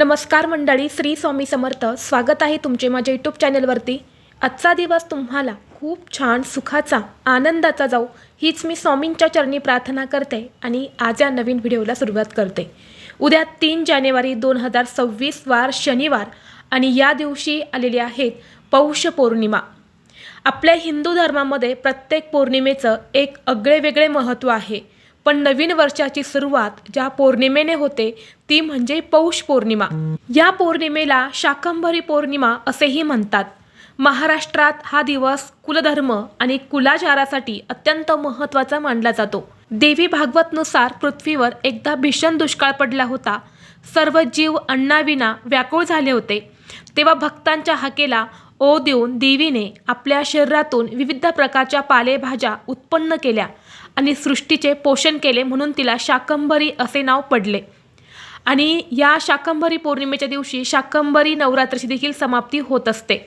नमस्कार मंडळी श्री स्वामी समर्थ. स्वागत आहे तुमचे माझ्या यूट्यूब चॅनलवरती आजचा दिवस तुम्हाला खूप छान सुखाचा आनंदाचा जाऊ हीच मी स्वामींच्या चरणी प्रार्थना करते आणि आज या नवीन व्हिडिओला सुरुवात करते. उद्या तीन जानेवारी दोन हजार सव्वीस वार शनिवार आणि या दिवशी आलेली आहेत पौष पौर्णिमा. आपल्या हिंदू धर्मामध्ये प्रत्येक पौर्णिमेचं एक आगळेवेगळे महत्त्व आहे. पण नवीन वर्षाची सुरुवात ज्या पौर्णिमेने होते ती म्हणजे पौष पौर्णिमा. या पौर्णिमेला शाकंभरी पौर्णिमा असेही म्हणतात. महाराष्ट्रात हा दिवस कुलधर्म आणि कुलाचारासाठी अत्यंत महत्त्वाचा मानला जातो. देवी भागवतनुसार पृथ्वीवर एकदा भीषण दुष्काळ पडला होता. सर्व जीव अन्नाविना व्याकुळ झाले होते. तेव्हा भक्तांच्या हाकेला ओ देऊन देवीने आपल्या शरीरातून विविध प्रकारच्या पालेभाज्या उत्पन्न केल्या आणि सृष्टीचे पोषण केले म्हणून तिला शाकंभरी असे नाव पडले. आणि या शाकंभरी पौर्णिमेच्या दिवशी शाकंभरी नवरात्रीची देखील समाप्ती होत असते.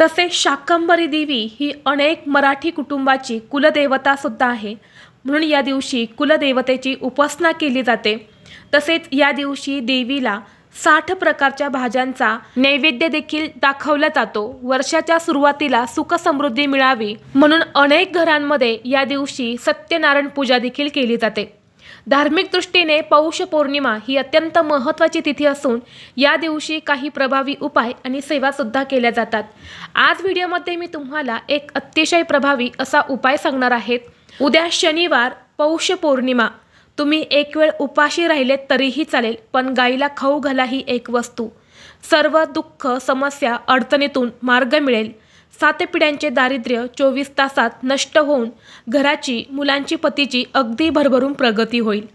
तसेच शाकंभरी देवी ही अनेक मराठी कुटुंबाची कुलदेवतासुद्धा आहे. म्हणून या दिवशी कुलदेवतेची उपासना केली जाते. तसेच या दिवशी देवीला साठ प्रकारच्या भाज्यांचा नैवेद्य देखील दाखवला जातो. वर्षाच्या सुरुवातीला सुख समृद्धी मिळावी म्हणून अनेक घरांमध्ये या दिवशी सत्यनारायण पूजा देखील केली जाते. धार्मिक दृष्टीने पौष पौर्णिमा ही अत्यंत महत्त्वाची तिथी असून या दिवशी काही प्रभावी उपाय आणि सेवासुद्धा केल्या जातात. आज व्हिडिओमध्ये मी तुम्हाला एक अतिशय प्रभावी असा उपाय सांगणार आहेत उद्या शनिवार पौष पौर्णिमा. तुम्ही एक वेळ उपाशी राहिले तरीही चालेल पण गाईला खाऊ घाला ही एक वस्तू. सर्व दुःख समस्या अडचणीतून मार्ग मिळेल. सात पिढ्यांचे दारिद्र्य चोवीस तासात नष्ट होऊन घराची मुलांची पतीची अगदी भरभरून प्रगती होईल.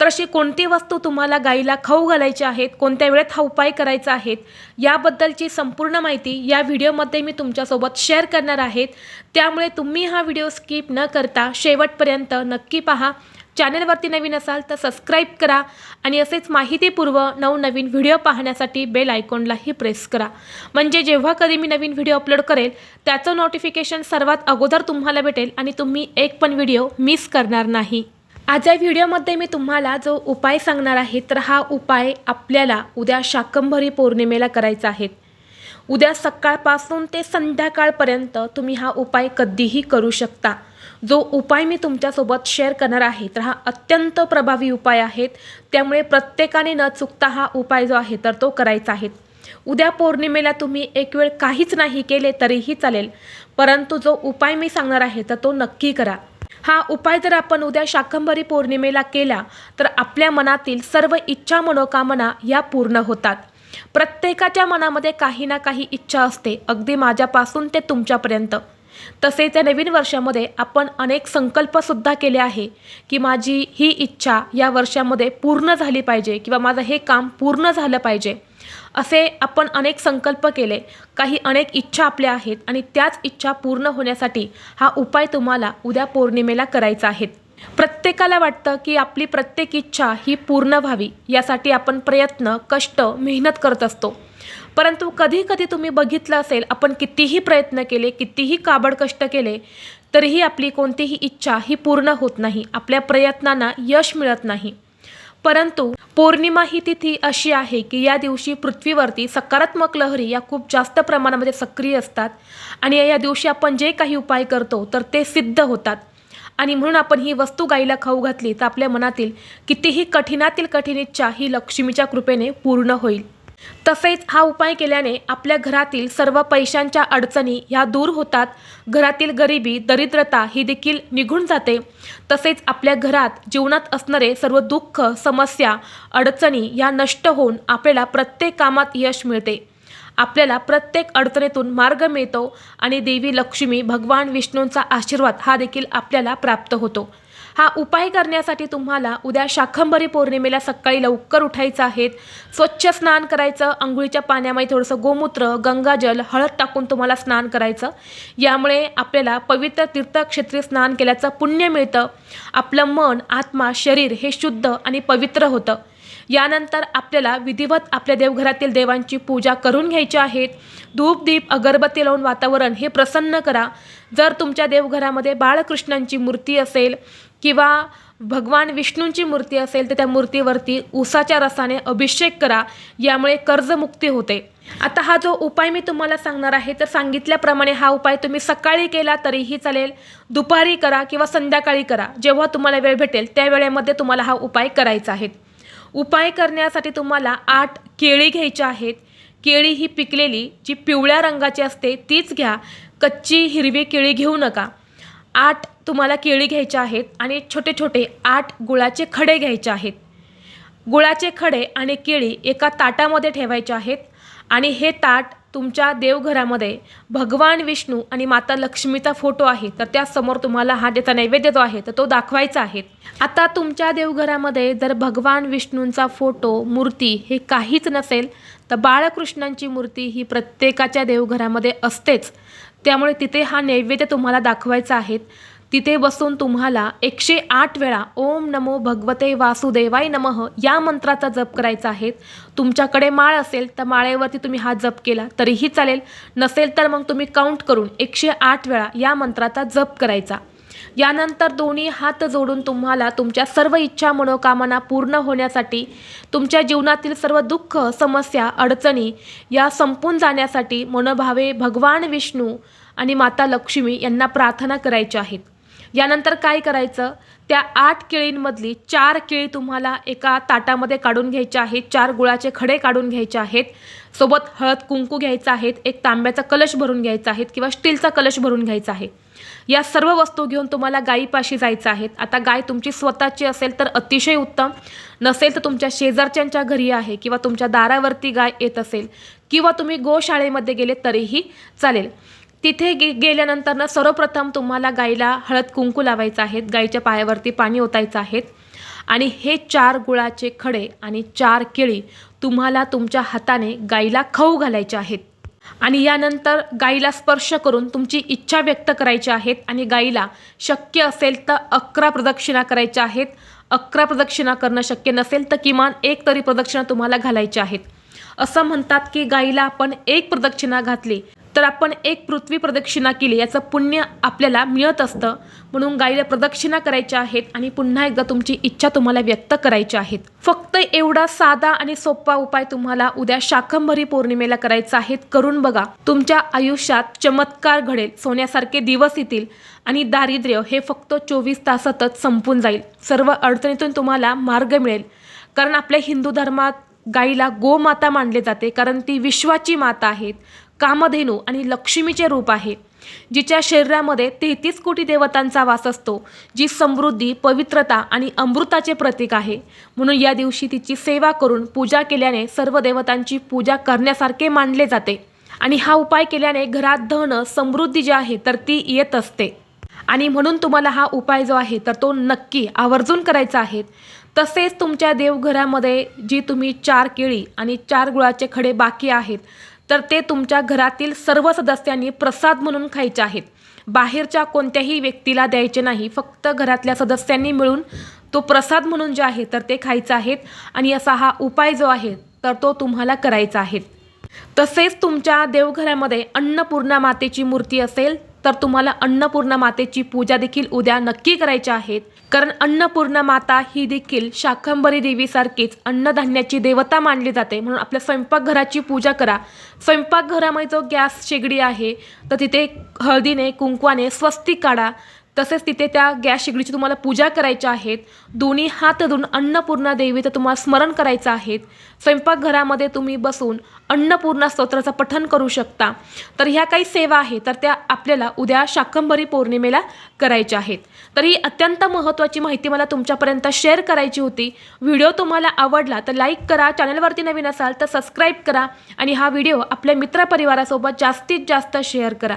तर अशी कोणती वस्तू तुम्हाला गाईला खाऊ घालायची आहेत कोणत्या वेळेत हा उपाय करायचा आहेत याबद्दलची संपूर्ण माहिती या व्हिडिओमध्ये मी तुमच्यासोबत शेअर करणार आहेत. त्यामुळे तुम्ही हा व्हिडिओ स्किप न करता शेवटपर्यंत नक्की पहा. चॅनलवरती नवीन असाल तर सबस्क्राईब करा आणि असेच माहितीपूर्व नवनवीन व्हिडिओ पाहण्यासाठी बेल आयकॉनलाही प्रेस करा. म्हणजे जेव्हा कधी मी नवीन व्हिडिओ अपलोड करेल त्याचं नोटिफिकेशन सर्वात अगोदर तुम्हाला भेटेल आणि तुम्ही एक पण व्हिडिओ मिस करणार नाही. आज या व्हिडिओमध्ये मी तुम्हाला जो उपाय सांगणार आहे तर हा उपाय आपल्याला उद्या शाकंभरी पौर्णिमेला करायचा आहे. उद्या सकाळपासून ते संध्याकाळपर्यंत तुम्ही हा उपाय कधीही करू शकता. जो उपाय मी तुमच्यासोबत शेअर करणार आहे तर हा अत्यंत प्रभावी उपाय आहेत. त्यामुळे प्रत्येकाने न चुकता हा उपाय जो आहे तर तो करायचा आहे. उद्या पौर्णिमेला तुम्ही एक वेळ काहीच नाही केले तरीही चालेल परंतु जो उपाय मी सांगणार आहे तर तो नक्की करा. हा उपाय जर आपण उद्या शाकंभरी पौर्णिमेला केला तर आपल्या मनातील सर्व इच्छा मनोकामना या पूर्ण होतात. प्रत्येकाच्या मनामध्ये काही ना काही इच्छा असते अगदी माझ्यापासून ते तुमच्यापर्यंत. तसेच या नवीन वर्षामध्ये आपण अनेक संकल्पसुद्धा केले आहे की माझी ही इच्छा या वर्षामध्ये पूर्ण झाली पाहिजे किंवा माझं हे काम पूर्ण झालं पाहिजे. असे आपण अनेक संकल्प केले. काही अनेक इच्छा आपल्या आहेत आणि त्याच इच्छा पूर्ण होण्यासाठी हा उपाय तुम्हाला उद्या पौर्णिमेला करायचा आहे. प्रत्येकाला वाटतं की आपली प्रत्येक इच्छा ही पूर्ण व्हावी यासाठी आपण प्रयत्न कष्ट मेहनत करत असतो. परंतु कधी कधी तुम्ही बघितलं असेल आपण कितीही प्रयत्न केले कितीही काबड कष्ट केले तरीही आपली कोणतीही इच्छा ही पूर्ण होत नाही. आपल्या प्रयत्नांना यश मिळत नाही. परंतु पौर्णिमा ही तिथी अशी आहे की या दिवशी पृथ्वीवरती सकारात्मक लहरी या खूप जास्त प्रमाणामध्ये सक्रिय असतात आणि या दिवशी आपण जे काही उपाय करतो तर ते सिद्ध होतात. आणि म्हणून आपण ही वस्तू गाईला खाऊ घातली तर आपल्या मनातील कितीही कठीणातील कठीण इच्छा ही लक्ष्मीच्या कृपेने पूर्ण होईल. तसेच हा उपाय केल्याने आपल्या घरातील सर्व पैशांच्या अडचणी ह्या दूर होतात. घरातील गरिबी दरिद्रता ही देखील निघून जाते. तसेच आपल्या घरात जीवनात असणारे सर्व दुःख समस्या अडचणी ह्या नष्ट होऊन आपल्याला प्रत्येक कामात यश मिळते. आपल्याला प्रत्येक अडचणीतून मार्ग मिळतो आणि देवी लक्ष्मी भगवान विष्णूंचा आशीर्वाद हा देखील आपल्याला प्राप्त होतो. हा उपाय करण्यासाठी तुम्हाला उद्या शाखंभरी पौर्णिमेला सकाळी लवकर उठायचं आहे. स्वच्छ स्नान करायचं आंघोळीच्या पाण्यामध्ये थोडंसं गोमूत्र गंगाजल हळद टाकून तुम्हाला स्नान करायचं. यामुळे आपल्याला पवित्र तीर्थक्षेत्री स्नान केल्याचं पुण्य मिळतं. आपलं मन आत्मा शरीर हे शुद्ध आणि पवित्र होतं. यानंतर आपल्याला विधिवत आपल्या देवघरातील देवांची पूजा करून घ्यायची आहेत धूप दीप अगरबत्ती लावून वातावरण हे प्रसन्न करा. जर तुमच्या देवघरामध्ये बाळकृष्णांची मूर्ती असेल किंवा भगवान विष्णूंची मूर्ती असेल तर त्या मूर्तीवरती उसाच्या रसाने अभिषेक करा यामुळे कर्जमुक्ती होते. आता हा जो उपाय मी तुम्हाला सांगणार आहे तर सांगितल्याप्रमाणे हा उपाय तुम्ही सकाळी केला तरीही चालेल दुपारी करा किंवा संध्याकाळी करा. जेव्हा तुम्हाला वेळ भेटेल त्या वेळेमध्ये तुम्हाला हा उपाय करायचा आहे. उपाय करण्यासाठी तुम्हाला आठ केळी घ्यायच्या आहेत. केळी ही पिकलेली जी पिवळ्या रंगाची असते तीच घ्या. कच्ची हिरवी केळी घेऊ नका. आठ तुम्हाला केळी घ्यायच्या आहेत आणि छोटे छोटे आठ गुळाचे खडे घ्यायचे आहेत. गुळाचे खडे आणि केळी एका ताटामध्ये ठेवायचे आहेत आणि हे ताट तुमच्या देवघरामध्ये भगवान विष्णू आणि माता लक्ष्मीचा फोटो आहे तर त्यासमोर तुम्हाला हा ज्याचा नैवेद्य जो आहे तर तो दाखवायचा आहे. आता तुमच्या देवघरामध्ये जर भगवान विष्णूंचा फोटो मूर्ती हे काहीच नसेल तर बाळकृष्णांची मूर्ती ही प्रत्येकाच्या देवघरामध्ये असतेच. त्यामुळे तिथे हा नैवेद्य तुम्हाला दाखवायचा आहे. तिथे बसून तुम्हाला एकशे आठ वेळा ओम नमो भगवते वासुदेवाय नमः या मंत्राचा जप करायचा आहे. तुमच्याकडे माळ असेल तर माळेवरती तुम्ही हा जप केला तरीही चालेल. नसेल तर मग तुम्ही काउंट करून एकशे आठ वेळा या मंत्राचा जप करायचा. यानंतर दोन्ही हात जोडून तुम्हाला तुमच्या सर्व इच्छा मनोकामना पूर्ण होण्यासाठी तुमच्या जीवनातील सर्व दुःख समस्या अडचणी या संपून जाण्यासाठी मनोभावे भगवान विष्णू आणि माता लक्ष्मी यांना प्रार्थना करायच्या आहेत. यानंतर काय करायचं? त्या आठ केळींमधली चार केळी तुम्हाला एका ताटामध्ये काढून घ्यायच्या आहेत. चार गुळाचे खडे काढून घ्यायचे आहेत. सोबत हळद कुंकू घ्यायचा आहेत. एक तांब्याचा कलश भरून घ्यायचा आहे किंवा स्टीलचा कलश भरून घ्यायचा आहे. या सर्व वस्तू घेऊन तुम्हाला गायीपाशी जायचं आहेत. आता गाय तुमची स्वतःची असेल तर अतिशय उत्तम. नसेल तर तुमच्या शेजारच्यांच्या घरी आहे किंवा तुमच्या दारावरती गाय येत असेल किंवा तुम्ही गोशाळेमध्ये गेले तरीही चालेल. तिथे गे गेल्यानंतर ना सर्वप्रथम तुम्हाला गाईला हळद कुंकू लावायचं आहेत गाईच्या पायावरती पाणी ओतायचं आहेत. आणि हे चार गुळाचे खडे आणि चार केळी तुम्हाला तुमच्या हाताने गाईला खाऊ घालायचे आहेत. आणि यानंतर गाईला स्पर्श करून तुमची इच्छा व्यक्त करायची आहेत आणि गाईला शक्य असेल तर अकरा प्रदक्षिणा करायच्या आहेत. अकरा प्रदक्षिणा करणं शक्य नसेल तर किमान एक तरी प्रदक्षिणा तुम्हाला घालायच्या आहेत. असं म्हणतात की गाईला आपण एक प्रदक्षिणा घातली तर आपण एक पृथ्वी प्रदक्षिणा केली याचं पुण्य आपल्याला मिळत असतं. म्हणून गाईला प्रदक्षिणा करायच्या आहेत आणि पुन्हा एकदा तुमची इच्छा तुम्हाला व्यक्त करायची आहेत. फक्त एवढा साधा आणि सोपा उपाय तुम्हाला उद्या शाकंभरी पौर्णिमेला करायचा आहे करून बघा. तुमच्या आयुष्यात चमत्कार घडेल सोन्यासारखे दिवस येतील आणि दारिद्र्य हे फक्त चोवीस तासातच संपून जाईल. सर्व अडचणीतून तुम्हाला मार्ग मिळेल. कारण आपल्या हिंदू धर्मात गाईला गोमाता मानले जाते कारण ती विश्वाची माता आहेत. कामधेनू आणि लक्ष्मीचे रूप आहे जिच्या शरीरामध्ये तेहतीस कोटी देवतांचा वास असतो जी समृद्धी पवित्रता आणि अमृताचे प्रतीक आहे. म्हणून या दिवशी तिची सेवा करून पूजा केल्याने सर्व देवतांची पूजा करण्यासारखे मानले जाते. आणि हा उपाय केल्याने घरात धन समृद्धी जी आहे तर ती येत असते. आणि म्हणून तुम्हाला हा उपाय जो आहे तर तो नक्की आवर्जून करायचा आहे. तसेच तुमच्या देवघरामध्ये जी तुम्ही चार केळी आणि चार गुळाचे खडे बाकी आहेत तर ते तुमच्या घरातील सर्व सदस्यांनी प्रसाद म्हणून खायचे आहेत. बाहेरच्या कोणत्याही व्यक्तीला द्यायचे नाही. फक्त घरातल्या सदस्यांनी मिळून तो प्रसाद म्हणून जे आहे तर ते खायचं आहेत. आणि असा हा उपाय जो आहे तर तो तुम्हाला करायचा आहे. तसेच तुमच्या देवघरामध्ये अन्नपूर्णा मातेची मूर्ती असेल तर तुम्हाला अन्नपूर्णा मातेची पूजा देखील उद्या नक्की करायची आहेत कारण अन्नपूर्णा माता ही देखील शाकंभरी देवीसारखीच अन्नधान्याची देवता मानली जाते. म्हणून आपल्या स्वयंपाकघराची पूजा करा. स्वयंपाकघरामध्ये जो गॅस शेगडी आहे तर तिथे हळदीने कुंकवाने स्वस्तिक काढा. तसेच तिथे त्या गॅस शेगडीची तुम्हाला पूजा करायची आहेत. दोन्ही हात धरून अन्नपूर्णा देवीचं तुम्हाला स्मरण करायचं आहे स्वयंपाकघरामध्ये तुम्ही बसून अन्नपूर्णा स्तोत्राचं पठण करू शकता. तर ह्या काही सेवा आहेत तर त्या आपल्याला उद्या शाकंभरी पौर्णिमेला करायच्या आहेत. तर ही अत्यंत महत्त्वाची माहिती मला तुमच्यापर्यंत शेअर करायची होती. व्हिडिओ तुम्हाला आवडला तर लाईक करा चॅनलवरती नवीन असाल तर सबस्क्राईब करा आणि हा व्हिडिओ आपल्या मित्रपरिवारासोबत जास्तीत जास्त शेअर करा.